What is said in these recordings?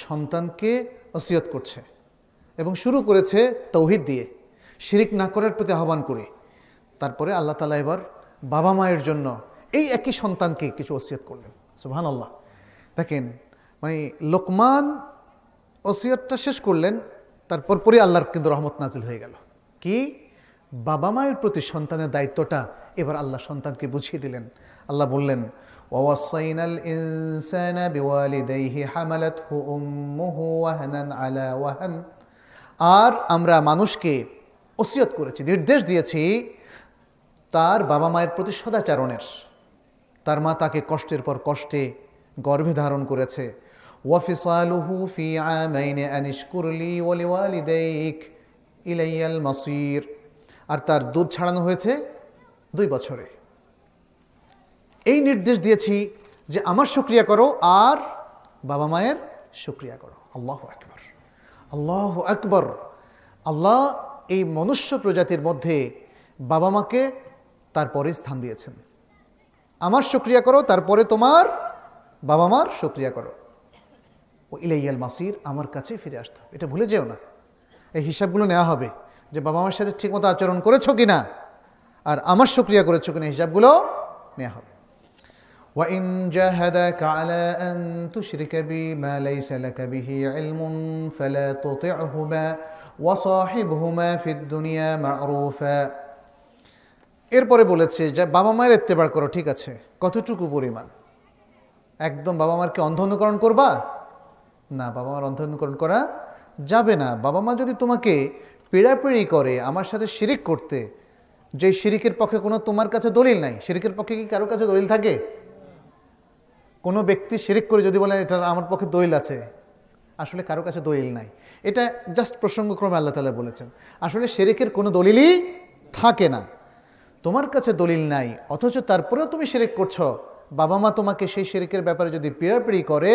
সন্তানকে ওসিয়ত করছে এবং শুরু করেছে তৌহিদ দিয়ে, শিরিক না করার প্রতি আহ্বান করে। তারপরে আল্লাহ তালা এবার বাবা মায়ের জন্য এই একই সন্তানকে কিছু ওসিয়ত করলেন। সুহান আল্লাহ দেখেন মানে লোকমান ওসিয়তটা শেষ করলেন, তারপর পরে আল্লাহর কিন্তু রহমত নাজিল হয়ে গেল। কি? বাবা মায়ের প্রতি সন্তানের দায়িত্বটা এবার আল্লাহ সন্তানকে বুঝিয়ে দিলেন। আল্লাহ বললেন ووصينا الإنسان بوالديه حملته أمه وهنا على وهن আর আমরা মানুষকে ওসিয়ত করেছি নির্দেশ দিয়েছি তার বাবা মায়ের প্রতি সদাচারণের তার মা তাকে কষ্টের পর কষ্টে গর্ভে ধারণ করেছে ওয়াফিসালুহু ফি আমাইনে আনিশকুরলি ওয়ালিওয়ালিদাইক ইলাইয়াল মাসির আর তার দুধ ছাড়ানো হয়েছে দুই বছরে এই নির্দেশ দিয়েছি যে আমার শুক্রিয়া করো আর বাবা মায়ের শুক্রিয়া করো। আল্লাহ আকবর। আল্লাহ আকবর। আল্লাহ এই মনুষ্য প্রজাতির মধ্যে বাবা মাকে তারপরে স্থান দিয়েছেন। আমার শুক্রিয়া করো, তারপরে তোমার বাবা মার শুক্রিয়া করো। ও ইলাইয়াল মাসির আমার কাছে ফিরে আসতে এটা ভুলে যেও না। এই হিসাবগুলো নেওয়া হবে যে বাবা মার সাথে ঠিকমতো আচরণ করেছ কি না আর আমার শুক্রিয়া করেছ কিনা হিসাবগুলো নেওয়া হবে। وإن جاهداك على أن تشرك بي ما ليس لك به علم فلا تطعهما وصاحبهما في الدنيا معروفا এরপরে বলেছে যে বাবা মায়ের এত্তেবার করো ঠিক আছে কতটুকু পরিমাণ একদম বাবা মারকে অন্ধ অনুকরণ করবা না বাবা মার অন্ধ অনুকরণ করা যাবে না বাবা মা যদি তোমাকে পিড়াপিড়ি করে আমার সাথে শিরিক করতে যে শিরিকের পক্ষে কোনো তোমার কাছে দলিল নাই শিরিকের পক্ষে কি কারো কাছে দলিল থাকে কোনো ব্যক্তি শিরিক করে যদি বলে, এটা আমার পক্ষে দলিল আছে। আসলে কারও কাছে দলিল নাই। এটা জাস্ট প্রসঙ্গক্রমে আল্লাহ তালা বলেছেন, আসলে শেরেকের কোনো দলিলই থাকে না। তোমার কাছে দলিল নাই, অথচ তারপরেও তুমি শেরেক করছ। বাবা মা তোমাকে সেই শেরেকের ব্যাপারে যদি পিড়াপিড়ি করে,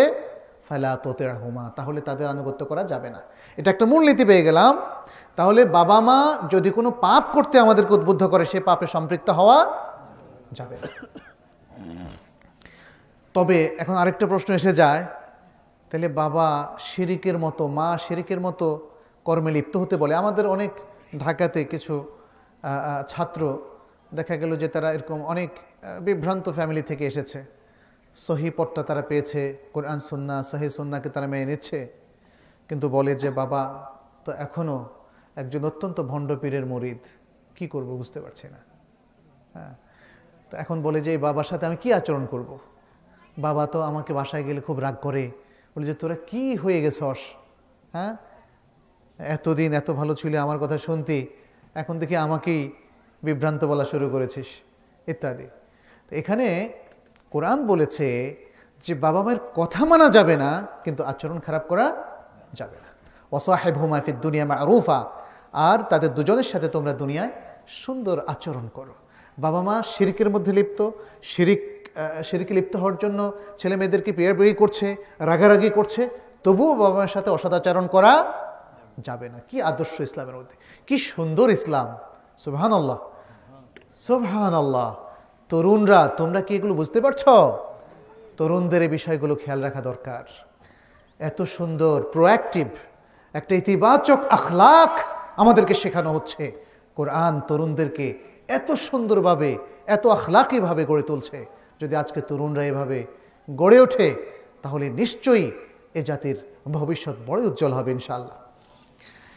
ফেলা তোতে হুমা তাহলে তাদের আনুগত্য করা যাবে না। এটা একটা মূলনীতি পেয়ে গেলাম। তাহলে বাবা মা যদি কোনো পাপ করতে আমাদেরকে উদ্বুদ্ধ করে, সে পাপে সম্পৃক্ত হওয়া যাবে না। তবে এখন আরেকটা প্রশ্ন এসে যায়, তাহলে বাবা শিরিকের মতো, মা শিরিকের মতো কর্মে লিপ্ত হতে বলে। আমাদের অনেক ঢাকাতে কিছু ছাত্র দেখা গেল যে তারা এরকম অনেক বিভ্রান্ত ফ্যামিলি থেকে এসেছে। সহি পটটা তারা পেয়েছে, কোরআন, সুন্না, সহি সুন্নাকে তারা মেনে নিচ্ছে। কিন্তু বলে যে, বাবা, তো এখনও একজন অত্যন্ত ভণ্ড পীরের মরিদ, কি করব বুঝতে পারছি না। হ্যাঁ তো এখন বলে যে, এই বাবার সাথে আমি কি আচরণ করব। বাবা তো আমাকে বাসায় গেলে খুব রাগ করে। বলে যে, তোরা কি হয়ে গেছস? হ্যাঁ? এতদিন এত ভালো ছিল আমার কথা শুনতি, এখন দেখি আমাকেই বিভ্রান্ত বলা শুরু করেছিস। ইত্যাদি। এখানে কোরআন বলেছে যে, বাবা মায়ের কথা মানা যাবে না, কিন্তু আচরণ খারাপ করা যাবে না। ওসাহেব হুমাফিদ দুনিয়া মা আরুফা আর তাদের দুজনের সাথে তোমরা দুনিয়ায় সুন্দর আচরণ করো। বাবা মা শিরিকের মধ্যে লিপ্ত, শিরিক শিরিকে লিপ্ত হওয়ার জন্য ছেলে মেয়েদেরকে পেয়ারবেড়ি করছে, রাগারাগি করছে, তবুও বাবা মায়ের সাথে অসদাচরণ করা যাবে না। কি আদর্শ ইসলামের মধ্যে। কি সুন্দর ইসলাম। সুবহান আল্লাহ সুবহান আল্লাহ তরুণরা, তোমরা কি এগুলো বুঝতে পারছ? তরুণদের এই বিষয়গুলো খেয়াল রাখা দরকার। এত সুন্দর প্রোঅ্যাক্টিভ একটা ইতিবাচক আখলাক আমাদেরকে শেখানো হচ্ছে। কোরআন তরুণদেরকে এত সুন্দরভাবে, এত আখলাকিভাবে গড়ে তুলছে। যদি আজকে তরুণরা এভাবে গড়ে ওঠে, তাহলে নিশ্চয়ই এ জাতির ভবিষ্যৎ বড় উজ্জ্বল হবে ইনশাআল্লাহ।